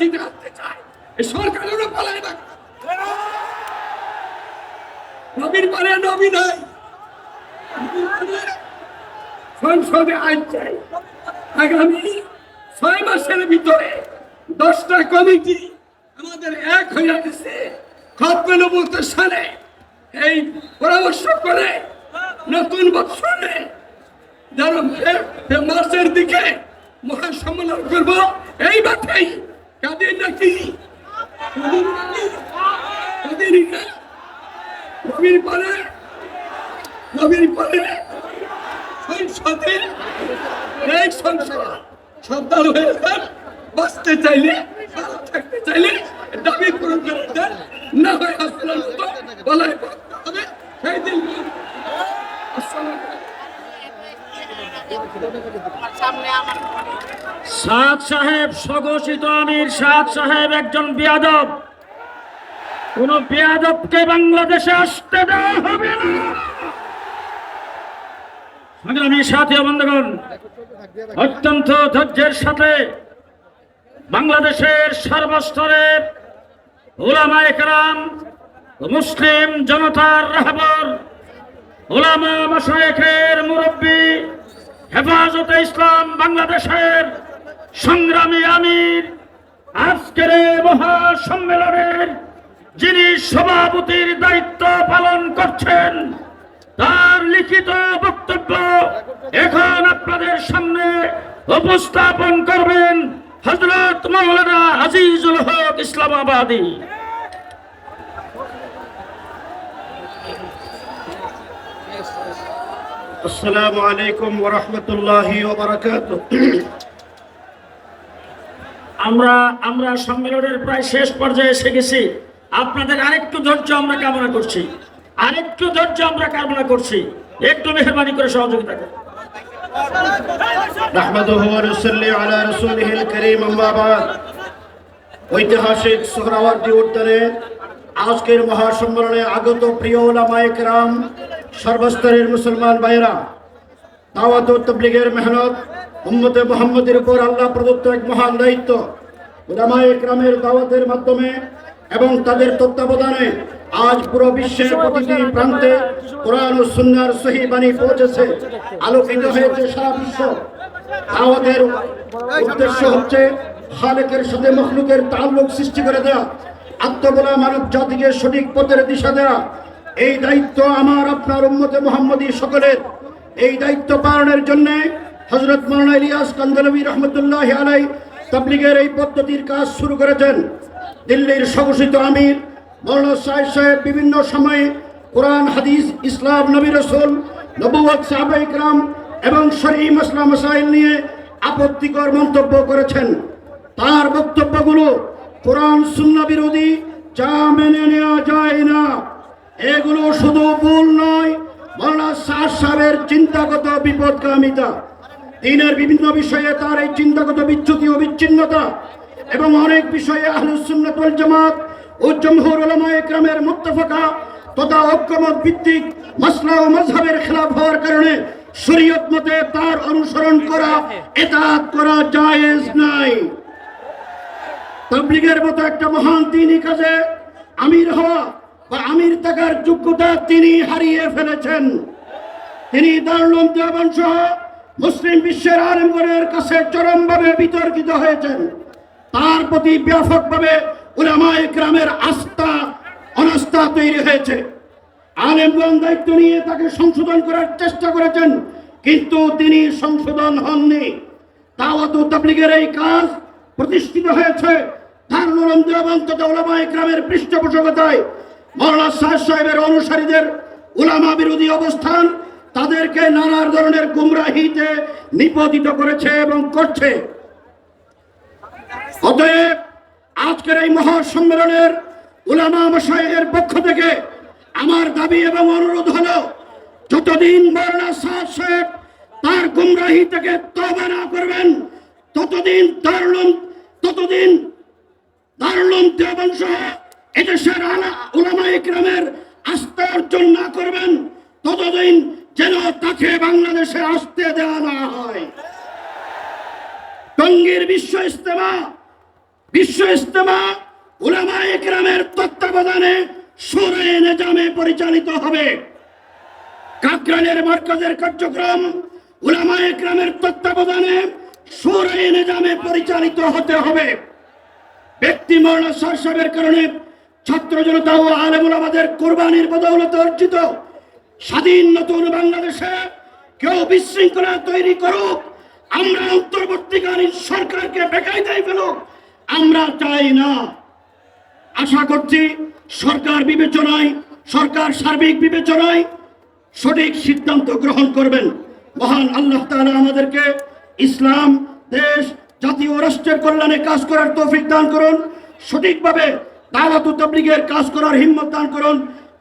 রাজনীতি আসতে চায়। এই সরকারেরও পালায় না। নবীর পরে নবী নাই। সংসদে আইন চাই। আগামী ছয় মাসের ভিতরে দশটা কমিটি আমাদের এক হয়ে গেছে। খতমে নবুতের সালে এই পরামর্শ করে নতুন বৎসরে ফে- মার্চের দিকে মহাসম্মেলন করব। এই মাঠেই কাদের নাকি? কাদের নবীর পরে নবীর পরে সংসদে এই সংসদ। সন্তান হয়ে চাইলে থাকতে চাইলে দাবি পূরণ করে দেন। না সেই দিন। আসসালামু সাদ সাহেব স্বঘোষিত আমির, সাদ সাহেব একজন বিয়াদব। কোন বিয়াদবকে বাংলাদেশে আসতে দেওয়া হবে সংগ্রামী সাথী বন্ধুগণ, অত্যন্ত ধৈর্যের সাথে বাংলাদেশের সর্বস্তরের ওলামা একরাম ও মুসলিম জনতার রাহবর, ওলামা মাসায়েখের মুরব্বী হেফাজতে ইসলাম বাংলাদেশের সংগ্রামী আমির। আজকের মহাসম্মেলনের যিনি সভাপতির দায়িত্ব পালন করছেন, তার লিখিত বক্তব্য এখন আপনাদের সামনে উপস্থাপন করবেন হজরত মৌলানা আজিজুল হক ইসলামাবাদী। আসসালামু আলাইকুম ওয়া রাহমাতুল্লাহি ওয়া বারাকাতুহু। আমরা আমরা সম্মেলনের প্রায় শেষ পর্যায়ে এসে গেছি। আপনাদের আরেকটু ধৈর্য আমরা কামনা করছি। আরেকটু ধৈর্য আমরা কামনা করছি। একটু মেহরবানি করে সহযোগিতা করুন। ওয়া নুসাল্লি আলা রাসূলিহিল কারীম আম্মা বাদ। ঐতিহাসিক সোহরাওয়ার্দী উদ্যানে আজকের মহাসম্মেলনে আগত প্রিয় ওলামায়ে কেরাম সর্বস্তরের মুসলমান ভাইয়েরা, দাওয়াত তাবলীগের মেহনত উম্মতে মুহাম্মদের উপর আল্লাহ প্রদত্ত এক মহান দায়িত্ব। ওলামায়ে কেরামের দাওয়াতের মাধ্যমে এবং তাদের তত্ত্বাবধানে আজ পুরো বিশ্বের প্রতিটি প্রান্তে কোরআন ও সুন্নাহর সহি বাণী পৌঁছেছে, আলোকিত হয়েছে সারা বিশ্ব। দাওয়াতের উদ্দেশ্য হচ্ছে খালেকের সাথে মখলুকের তাল্লুক সৃষ্টি করে দেওয়া আত্মবলা মানব জাতিকে সঠিক পথের দিশা দেয়া এই দায়িত্ব আমার, আপনার উম্মতে মোহাম্মদী সকলের। এই দায়িত্ব পালনের জন্য হজরত মৌলানা ইলিয়াস কান্দলবী রহমতুল্লাহ আলাই তাবলিগের এই পদ্ধতির কাজ শুরু করেছেন। দিল্লির স্বঘোষিত আমির মৌলানা সাহেব সাহেব বিভিন্ন সময়ে কোরআন, হাদিস, ইসলাম, নবী রসুল নবুয়াত সাহাবা ইকরাম এবং শরী মাসলা মাসাইল নিয়ে আপত্তিকর মন্তব্য করেছেন। তার বক্তব্যগুলো কোরআন, সুন্না বিরোধী যা মেনে নেওয়া যায় না। এগুলো শুধু ভুল নয় মৌলানা শাহ সাহেবের চিন্তাগত বিপদগামিতা। দিনের বিভিন্ন বিষয়ে তার এই চিন্তাগত বিচ্যুতি ও বিচ্ছিন্নতা এবং অনেক বিষয়ে আহলুসুন্নাত ওয়াল জামাত ও জমহুর উলামা একরামের মুত্তাফাকা তথা ঐক্যমত ভিত্তিক মাসলা ও মাযহাবের খেলাফ হওয়ার কারণে শরীয়ত মতে তার অনুসরণ করা, এতাত করা জায়েজ নাই। তাবলিগের মতো একটা মহান তিনি কাজে আমির হওয়া আমির থাকার যোগ্যতা তিনি হারিয়ে ফেলেছেন। তিনি দারুল দেওয়ান সহ মুসলিম বিশ্বের আলমগণের কাছে চরমভাবে বিতর্কিত হয়েছেন। তার প্রতি ব্যাপকভাবে উলামায়ে গ্রামের আস্থা, অনাস্থা তৈরি হয়েছে। আলেমগণ দায়িত্ব নিয়ে তাকে সংশোধন করার চেষ্টা করেছেন, কিন্তু তিনি সংশোধন হননি। দাওয়াত তাবলিগের এই কাজ প্রতিষ্ঠিত হয়েছে। দারুল দেওয়ান তথা উলামায়ে গ্রামের পৃষ্ঠপোষকতায় মৌলানা সাহেব সাহেবের অনুসারীদের উলামা বিরোধী অবস্থান তাদেরকে নানা ধরনের গুমরাহিতে নিপতিত করেছে এবং করছে। অতএব আজকের এই মহাসম্মেলনের উলামা মশাইয়ের পক্ষ থেকে আমার দাবি এবং অনুরোধ হলো, যতদিন মৌলানা সাহেব সাহেব তার গুমরাহি থেকে তবা না করবেন, ততদিন দারুল ততদিন দারুল দেবন সহ এদেশের উলামা ইকরামের আস্থা অর্জন না করবেন, ততদিন যেন তাকে বাংলাদেশে আসতে দেওয়া না হয়। টঙ্গীর বিশ্ব ইস্তেমা বিশ্ব ইস্তেমা উলামা একরামের তত্ত্বাবধানে সুরে নেজামে পরিচালিত হবে। কাকরানের মার্কাজের কার্যক্রম উলামা একরামের তত্ত্বাবধানে সুরে নিজামে পরিচালিত হতে হবে। ব্যক্তি মরণ সরসবের কারণে ছাত্র জনতা ও আলেমুল আমাদের কোরবানির বদৌলতে অর্জিত স্বাধীন নতুন বাংলাদেশে কেউ বিশৃঙ্খলা তৈরি করুক, আমরা অন্তর্বর্তীকালীন সরকারকে বেকাই বেকায়দায় ফেলুক, আমরা চাই না। আশা করছি সরকার বিবেচনায়, সরকার সার্বিক বিবেচনায় সঠিক সিদ্ধান্ত গ্রহণ করবেন। মহান আল্লাহ তাআলা আমাদেরকে ইসলাম, দেশ জাতীয় রাষ্ট্রের কল্যাণে কাজ করার তৌফিক দান করুন। সঠিকভাবে দাওয়াত ও কাজ করার হিম্মত দান করুন।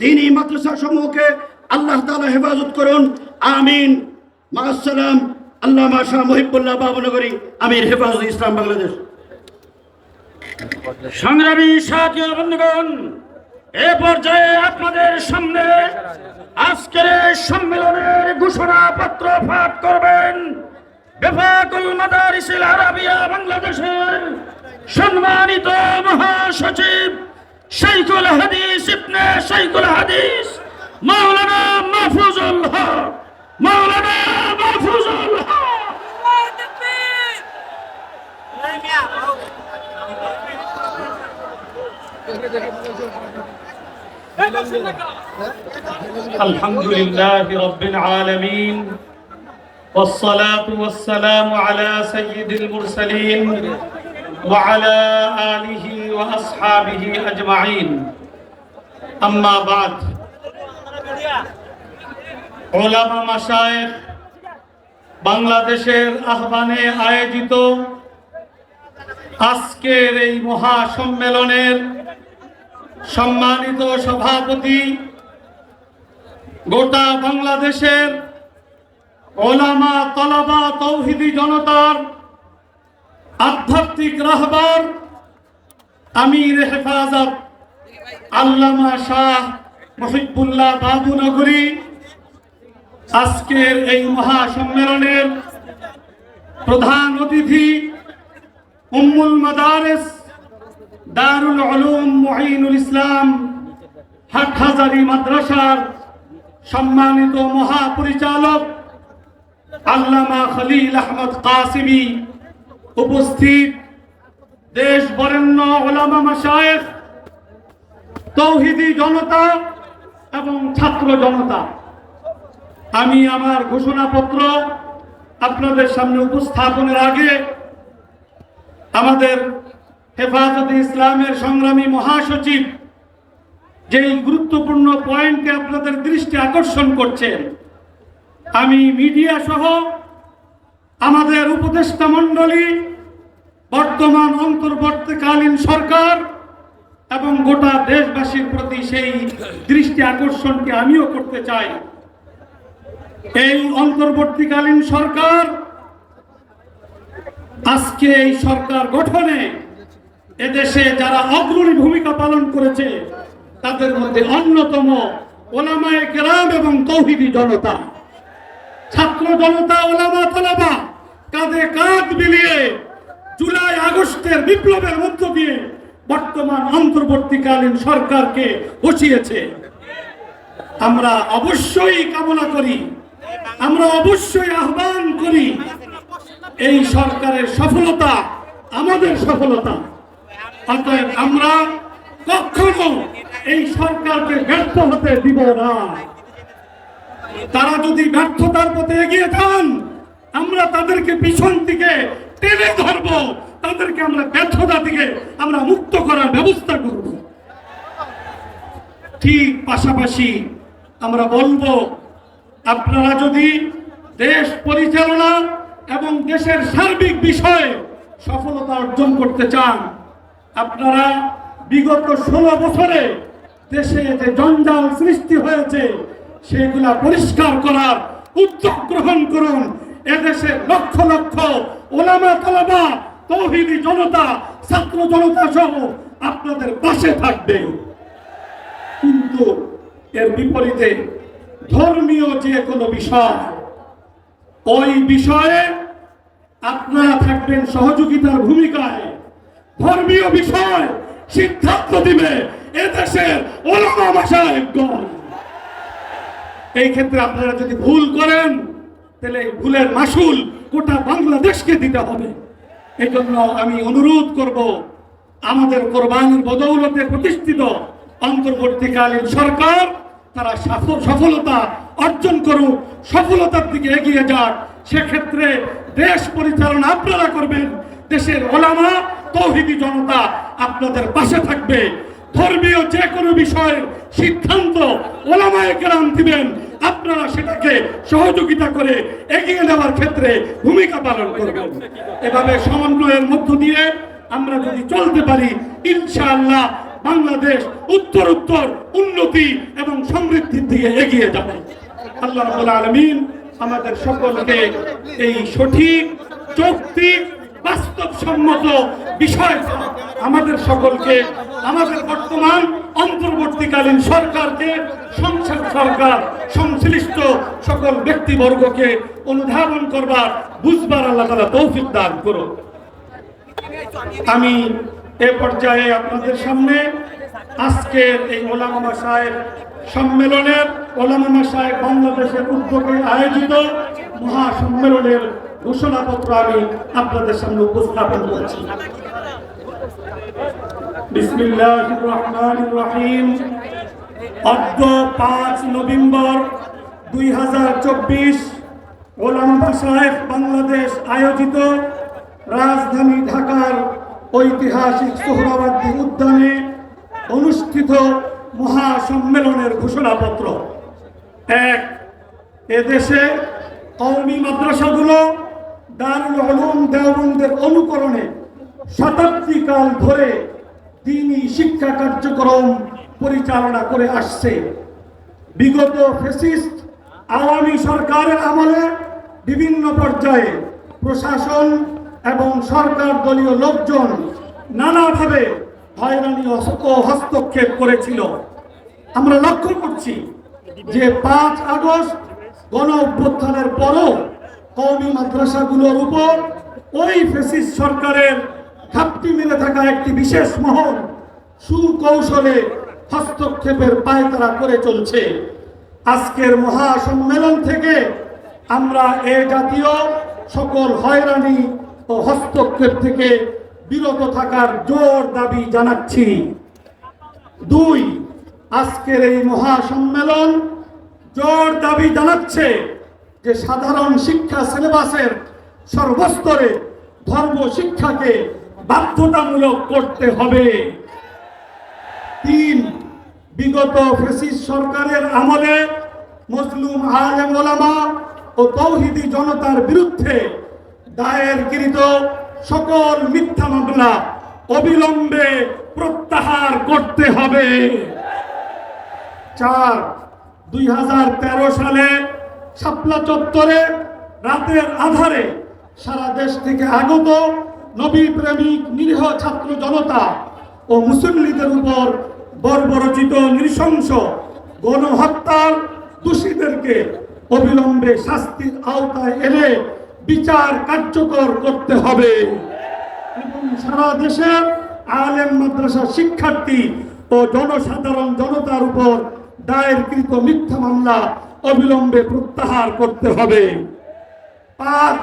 দিনী মাদ্রাসা সমূহকে আল্লাহ তাআলা হেফাজত করুন। আমিন। মাআসসালাম আল্লাহ শাহ মহিবুল্লাহ বাবনগরী, আমির হেফাজত ইসলাম বাংলাদেশ। সংগ্রামী সাথী বন্ধুগণ, এ পর্যায়ে আপনাদের সামনে আজকের সম্মেলনের ঘোষণাপত্র পাঠ করবেন। বেফাকুল মাদারিসিল আরাবিয়া বাংলাদেশের সম্মানিত মহাসচিব শাইখুল হাদিস ইবনে শাইখুল হাদিস মাওলানা মাহফুজুল হক মাওলানা মাহফুজুল হক الحمد لله رب العالمين والصلاة والسلام على سيد المرسلين وعلى آله وأصحابه أجمعين أما بعد ওলামা মাশায়েখ বাংলাদেশের আহ্বানে আয়োজিত আজকের এই মহা সম্মেলনের সম্মানিত সভাপতি গোটা বাংলাদেশের ওলামা তলাবা তৌহিদি জনতার আধ্যাত্মিক রাহবার আমির হেফাজত আল্লামা শাহ মহিবুল্লাহ বাবুনগরী আজকের এই মহা সম্মেলনের প্রধান অতিথি উম্মুল মাদারেস দারুল উলুম মহিনুল ইসলাম হাট হাটহাজারি মাদ্রাসার সম্মানিত মহাপরিচালক আল্লামা খলিল আহমদ কাসিমি উপস্থিত দেশ বরেণ্য ওলামা মাশায়েখ, তৌহিদি জনতা এবং ছাত্র জনতা। আমি আমার ঘোষণাপত্র আপনাদের সামনে উপস্থাপনের আগে আমাদের হেফাজতে ইসলামের সংগ্রামী মহাসচিব যেই গুরুত্বপূর্ণ পয়েন্টকে আপনাদের দৃষ্টি আকর্ষণ করছেন, আমি মিডিয়া সহ আমাদের উপদেষ্টা মণ্ডলী, বর্তমান অন্তর্বর্তীকালীন সরকার এবং গোটা দেশবাসীর প্রতি সেই দৃষ্টি আকর্ষণকে আমিও করতে চাই। এই অন্তর্বর্তীকালীন সরকার, আজকে এই সরকার গঠনে এদেশে যারা অগ্রণী ভূমিকা পালন করেছে, তাদের মধ্যে অন্যতম ওলামায় গ্রাম এবং তৌহিদি জনতা। ছাত্র জনতা, ওলামা তলাবা কাঁধে কাঁধ মিলিয়ে জুলাই আগস্টের বিপ্লবের মধ্য দিয়ে বর্তমান অন্তর্বর্তীকালীন সরকারকে বসিয়েছে। আমরা অবশ্যই কামনা করি, আমরা অবশ্যই আহ্বান করি, এই সরকারের সফলতা, আমাদের সফলতা। অতএব আমরা কখনো এই সরকারকে ব্যর্থ হতে দিব না। তারা যদি ব্যর্থতার পথে এগিয়ে যান আমরা তাদেরকে পিছন থেকে টেনে ধরব। তাদেরকে আমরা ব্যর্থতা থেকে আমরা মুক্ত করার ব্যবস্থা করব। ঠিক পাশাপাশি আমরা বলব, আপনারা যদি দেশ পরিচালনা এবং দেশের সার্বিক বিষয়ে সফলতা অর্জন করতে চান, আপনারা বিগত ষোলো বছরে দেশে যে জঞ্জাল সৃষ্টি হয়েছে, সেগুলা পরিষ্কার করার উদ্যোগ গ্রহণ করুন। এদেশে লক্ষ লক্ষ ওলামা তলামা তৌহিদি জনতা, ছাত্র জনতা সহ আপনাদের পাশে থাকবে। কিন্তু এর বিপরীতে ধর্মীয় যে কোনো বিষয়, ওই বিষয়ে আপনারা থাকবেন সহযোগিতার ভূমিকায়। ধর্মীয় বিষয় সিদ্ধান্ত দিবে এদেশের ওলামা মাসায়েবগণ। এই ক্ষেত্রে আপনারা যদি ভুল করেন তাহলে ভুলের মাসুল গোটা বাংলাদেশকে দিতে হবে। এই জন্য আমি অনুরোধ করব, আমাদের কোরবানির বদৌলতে প্রতিষ্ঠিত অন্তর্বর্তীকালীন সরকার, তারা সফল সফলতা অর্জন করুক, সফলতার দিকে এগিয়ে যাক। সেক্ষেত্রে দেশ পরিচালনা আপনারা করবেন, দেশের ওলামা, তৌহিদি জনতা আপনাদের পাশে থাকবে। ধর্মীয় যে কোনো বিষয়ের সিদ্ধান্ত ওলামায় কেরাম দিবেন। আপনারা সেটাকে সহযোগিতা করে এগিয়ে নেওয়ার ক্ষেত্রে ভূমিকা পালন করবেন এভাবে সমন্বয়ের মধ্য দিয়ে আমরা যদি চলতে পারি, ইনশাআল্লাহ বাংলাদেশ উত্তর উত্তর উন্নতি এবং সমৃদ্ধির দিকে এগিয়ে যাবে। আল্লাহ আলামিন আমাদের সকলকে এই সঠিক, যৌক্তিক, বাস্তবসম্মত বিষয় আমাদের সকলকে, আমাদের বর্তমান অন্তর্বর্তীকালীন সরকারকে সংসদ সরকার, সংশ্লিষ্ট সকল ব্যক্তিবর্গকে অনুধাবন করবার, বুঝবার আল্লাহ তালা তৌফিক দান করুন। আমি এ পর্যায়ে আপনাদের সামনে আজকের এই ওলামা সাহেব সম্মেলনের, ওলামা সাহেব বাংলাদেশের উদ্যোগে আয়োজিত মহা সম্মেলনের ঘোষণাপত্র আমি আপনাদের সামনে উপস্থাপন করছি। বিসমিল্লাহির রহমানির রহিম অদ্য পাঁচ নভেম্বর দুই হাজার চব্বিশ ওলামা সাহেব বাংলাদেশ আয়োজিত রাজধানী ঢাকার ঐতিহাসিক সোহরাবাদী উদ্যানে অনুষ্ঠিত মহাসম্মেলনের ঘোষণাপত্র। এক, এদেশে কওমি মাদ্রাসাগুলো দারুল উলুম দেওবন্দের অনুকরণে শতাব্দী কাল ধরে দিনই শিক্ষা কার্যক্রম পরিচালনা করে আসছে। বিগত ফেসিস্ট আওয়ামী সরকারের আমলে বিভিন্ন পর্যায়ে প্রশাসন এবং সরকার দলীয় লোকজন নানাভাবে হয়রানি ও হস্তক্ষেপ করেছিল। আমরা লক্ষ্য করছি যে পাঁচ আগস্ট গণ অভ্যুত্থানের পরও কওমি মাদ্রাসাগুলোর উপর ওই ফেসিস সরকারের ঘাপটি মেরে থাকা একটি বিশেষ মহল সুকৌশলে হস্তক্ষেপের পায়তারা করে চলছে। আজকের মহাসম্মেলন থেকে আমরা এ জাতীয় সকল হয়রানি ও হস্তক্ষেপ থেকে বিরত থাকার জোর দাবি জানাচ্ছি। দুই, আজকের এই মহাসম্মেলন জোর দাবি জানাচ্ছে যে সাধারণ শিক্ষা সিলেবাসের সর্বস্তরে ধর্ম শিক্ষাকে বাধ্যতামূলক করতে হবে। তিন, বিগত ফেসিস সরকারের আমলে মুসলিম আলেম ও তৌহিদি জনতার বিরুদ্ধে দায়েরকৃত সকল মিথ্যা মামলা অবিলম্বে প্রত্যাহার করতে হবে। চার, দুই সালে শাপলা চত্বরে রাতের আধারে সারা দেশ থেকে আগত নবী প্রেমিক নিরীহ ছাত্র জনতা ও মুসল্লিদের উপর বর্বরচিত নৃশংস গণহত্যার দোষীদেরকে অবিলম্বে শাস্তির আওতায় এনে বিচার কার্যকর করতে হবে। এবং সারা দেশের আলেম মাদ্রাসা শিক্ষার্থী ও জনসাধারণ জনতার উপর দায়েরকৃত মিথ্যা মামলা অবিলম্বে প্রত্যাহার করতে হবে। পাঁচ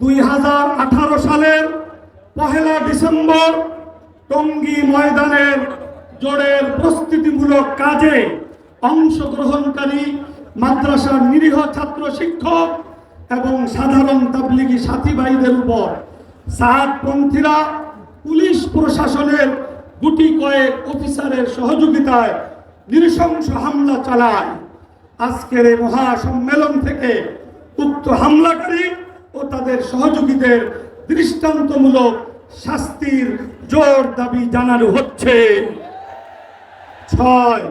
দুই হাজার আঠারো সালের পহেলা ডিসেম্বর টঙ্গী ময়দানের জোরের প্রস্তুতিমূলক কাজে অংশগ্রহণকারী মাদ্রাসার নিরীহ ছাত্র শিক্ষক এবং সাধারণ তাবলিগি সাথী ভাইদের উপর সাতপন্থীরা পুলিশ প্রশাসনের গুটি কয়েক অফিসারের সহযোগিতায় নৃশংস হামলা চালায়। আজকের এই মহাসম্মেলন থেকে উক্ত হামলাকারী তাদের সহযোগীদের দৃষ্টান্তমূলক শাস্তির জোর দাবি জানানো হচ্ছে। ছয়,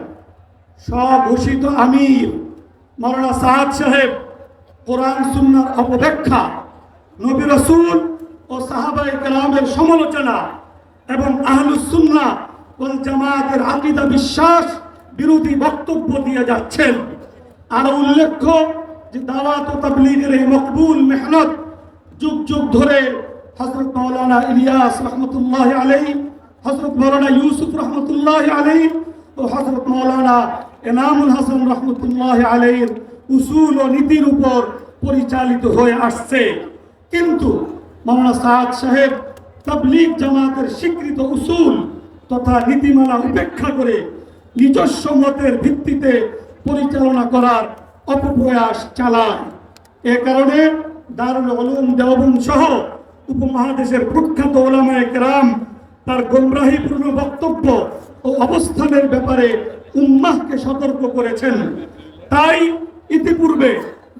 স্বঘোষিত আমির মৌলানা সাহাদ সাহেব, কোরআন, সুন্নার অপব্যাখ্যা, নবী রসুল ও সাহাবাই কালামের সমালোচনা এবং আহলুস সুন্না ও জামাতের আকিদা বিশ্বাস বিরোধী বক্তব্য দিয়ে যাচ্ছেন। আরও উল্লেখ্য যে দাওয়াত ও তাবলীগের এই মকবুল মেহনত যুগ যুগ ধরে হজরত মৌলানা ইলিয়াস রহমতুল্লাহ আলাই হজরত মৌলানা ইউসুফ রহমতুল্লাহ আলাই ও হজরত মৌলানা এনামুল হাসান রহমতুল্লাহ আলাইয়ের উসুল ও নীতির উপর পরিচালিত হয়ে আসছে। কিন্তু মৌলানা সাদ সাহেব তাবলিগ জামাতের স্বীকৃত উসুল তথা নীতিমালা উপেক্ষা করে নিজস্ব মতের ভিত্তিতে পরিচালনা করার অপপ্রয়াস চালায়। এ কারণে দারুল উলুম দেওবন্দ সহ উপমহাদেশের প্রখ্যাত ওলামায় কেরাম, তার গোমরাহিপূর্ণ বক্তব্য ও অবস্থানের ব্যাপারে উম্মাহকে সতর্ক করেছেন। তাই ইতিপূর্বে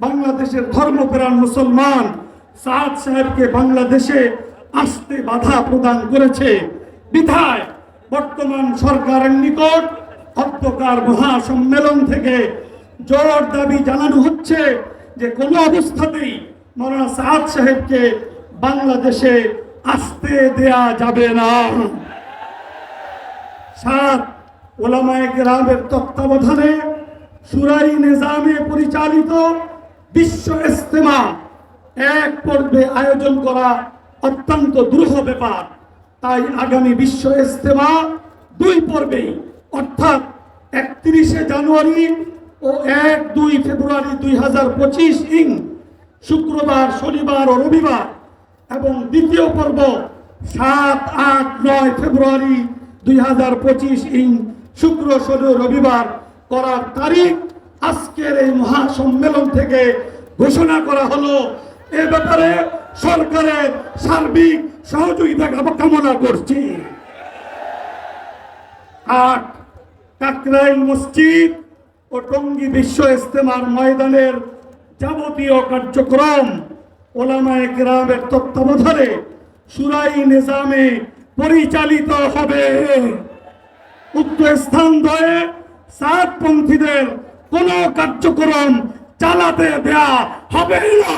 বাংলাদেশের ধর্মপ্রাণ মুসলমান সাদ সাহেবকে বাংলাদেশে আসতে বাধা প্রদান করেছে। বিধায় বর্তমান সরকারের নিকট অধ্যকার মহাসম্মেলন থেকে জোর দাবি জানানো হচ্ছে যে কোনো অবস্থাতেই মৌলানা সাদ সাহেবকে বাংলাদেশে আসতে দেয়া যাবে না। সাত ওলামায়ে গ্রামের তত্ত্বাবধানে সুরাই নিজামে পরিচালিত বিশ্ব ইস্তেমা এক পর্বে আয়োজন করা অত্যন্ত দুরূহ ব্যাপার। তাই আগামী বিশ্ব ইস্তেমা দুই পর্বে অর্থাৎ একত্রিশে জানুয়ারি ও এক দুই ফেব্রুয়ারি দুই হাজার পঁচিশ ইং শুক্রবার, শনিবার ও রবিবার এবং দ্বিতীয় পর্ব সাত, আট, নয় ফেব্রুয়ারি দুই হাজার পঁচিশ ইং শুক্র, শনি, রবিবার করার তারিখ। আজকের এই মহাসম্মেলন থেকে ঘোষণা করা হলো, এ ব্যাপারে সরকারের সার্বিক সহযোগিতা কাম- কামনা করছি। আট, কাকরাইল মসজিদ ও টঙ্গী বিশ্ব ইস্তেমার ময়দানের যাবতীয় কার্যক্রম ওলামায় গ্রামের তত্ত্বাবধানে সুরাই নিজামে পরিচালিত হবে। উক্ত স্থান ধরে সাতপন্থীদের কোন কার্যক্রম চালাতে দেয়া হবে না।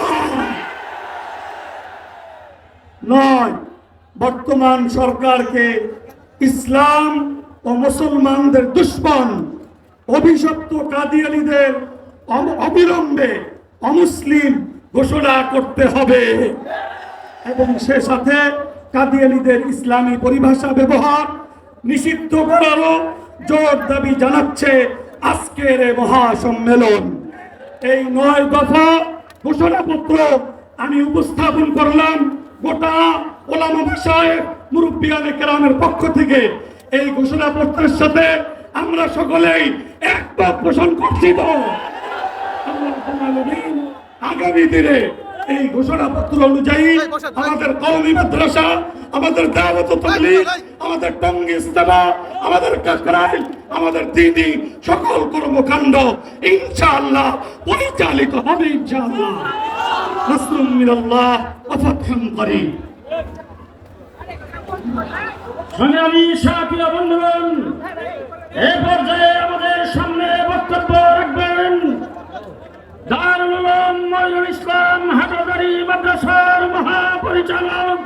নয়, বর্তমান সরকারকে ইসলাম ও মুসলমানদের দুশ্মন, অভিশপ্ত কাদিয়ালিদের অব- অবিলম্বে অমুসলিম ঘোষণা করতে হবে। এবং সে সাথে কাদিয়ালিদের ইসলামী পরিভাষা ব্যবহার নিষিদ্ধ করারও জোর দাবি জানাচ্ছে আজকের মহাসম্মেলন। এই নয় দফা ঘোষণাপত্র আমি উপস্থাপন করলাম গোটা ওলামা ভাষায় মুরব্বিয়ানে কেরামের পক্ষ থেকে। এই ঘোষণাপত্রের সাথে আমরা সকলেই একমত পোষণ করছি তো। আগামী দিনে এই ঘোষণাপত্র অনুযায়ী আমাদের কওমি মাদ্রাসা আমাদের দাওয়াত ও আমাদের টঙ্গী ইস্তেমা আমাদের কাকরাইল আমাদের দিদি সকল কর্মকাণ্ড ইনশাআল্লাহ পরিচালিত হবে ইনশাআল্লাহ। নাসরুম মিনাল্লাহ ওয়া ফাতহুন করিম। সংগ্রামী সাথী বন্ধুগণ এ পর্যায়ে আমাদের সামনে বক্তব্য দারুল ইসলাম হাটাদারি মাদ্রাসার মহাপরিচালক